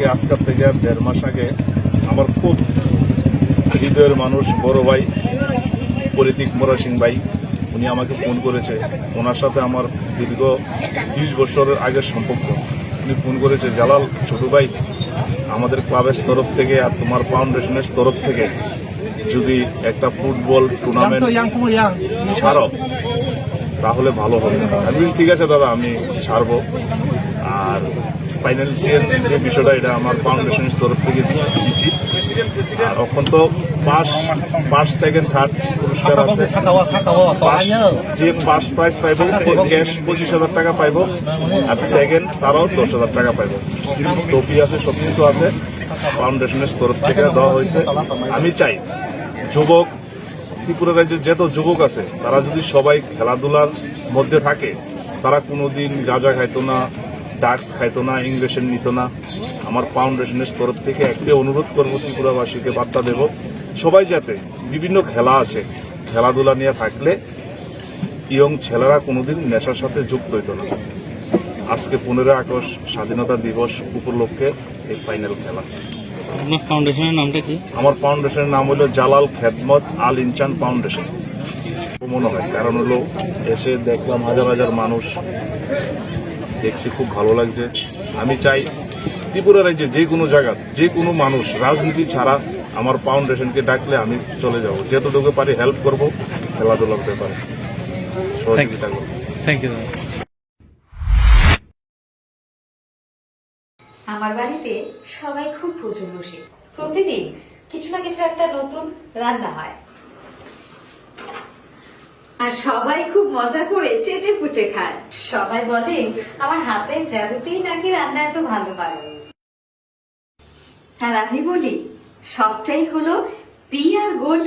থেকে আজকাল থেকে দেড় মাস আগে আমার খুব হৃদয়ের মানুষ বড় ভাই পরিতিক মোরা সিং ভাই উনি আমাকে ফোন করেছে। ওনার সাথে আমার দীর্ঘ বিশ বছরের আগের সম্পর্ক। উনি ফোন করেছে জালাল ছোট ভাই আমাদের ক্লাবের তরফ থেকে আর তোমার ফাউন্ডেশনের তরফ থেকে যদি একটা ফুটবল টুর্নামেন্ট ছাড়ো তাহলে ভালো হবে। আমি ঠিক আছে দাদা আমি ছাড়বো। আর ফাইন্যান্সিয়াল যে বিষয়টা এটা আমার ফাউন্ডেশনের তরফ থেকে দিছি। আর এখন তো ফার্স্ট ফার্স্ট সেকেন্ড থার্ড পুরস্কার আছে। যে ফার্স্ট প্রাইজ পাইব ক্যাশ পঁচিশ হাজার টাকা পাইব। আর সেকেন্ড তারাও দশ হাজার টাকা পাইব। টপি আছে সব কিছু আছে। ফাউন্ডেশনের তরফ থেকে দেওয়া হয়েছে। আমি চাই যুবক ত্রিপুরা রাজ্যের যত যুবক আছে তারা যদি সবাই খেলাধুলার মধ্যে থাকে তারা কোনোদিন গাঁজা খাইতো না ড্রাগস খাইতো না ইংলিশের নিত না। আমার ফাউন্ডেশনের তরফ থেকে একটি অনুরোধ করব ত্রিপুরাবাসীকে বার্তা দেব সবাই যাতে বিভিন্ন খেলা আছে খেলাধুলা নিয়ে থাকলে ইয়ং ছেলেরা কোনোদিন নেশার সাথে যুক্ত হইতো না। আজকে পনেরোই আগস্ট স্বাধীনতা দিবস উপলক্ষে এই ফাইনাল খেলা। আপনার ফাউন্ডেশনের নামটা কি? আমার ফাউন্ডেশনের নাম হলো জালাল খেদমত আল ইনচান ফাউন্ডেশন। মনে হয় কারণ হলো এসে দেখলাম হাজার হাজার মানুষ দেখছি খুব ভালো লাগছে। আমি চাই ত্রিপুরা রাজ্যে যে কোনো জায়গা যে কোনো মানুষ রাজনীতি ছাড়া আমার ফাউন্ডেশনকে ডাকলে আমি চলে যাব। যতটুকু পারি হেল্প করব খেলাধুলার ব্যাপারে সহযোগিতা করব। থ্যাংক ইউ আমার বাড়িতে সবাই খুব প্রচুর বসে। প্রতিদিন কিছু না কিছু একটা নতুন রান্না হয়। আর সবাই খুব মজা করে চেটে পুটে খায়। সবাই বলে, আমার হাতের জাদুতেই নাকি রান্না এত ভালো হয়? আর আমি বলি, সবটাই হলো পি আর গোল্ড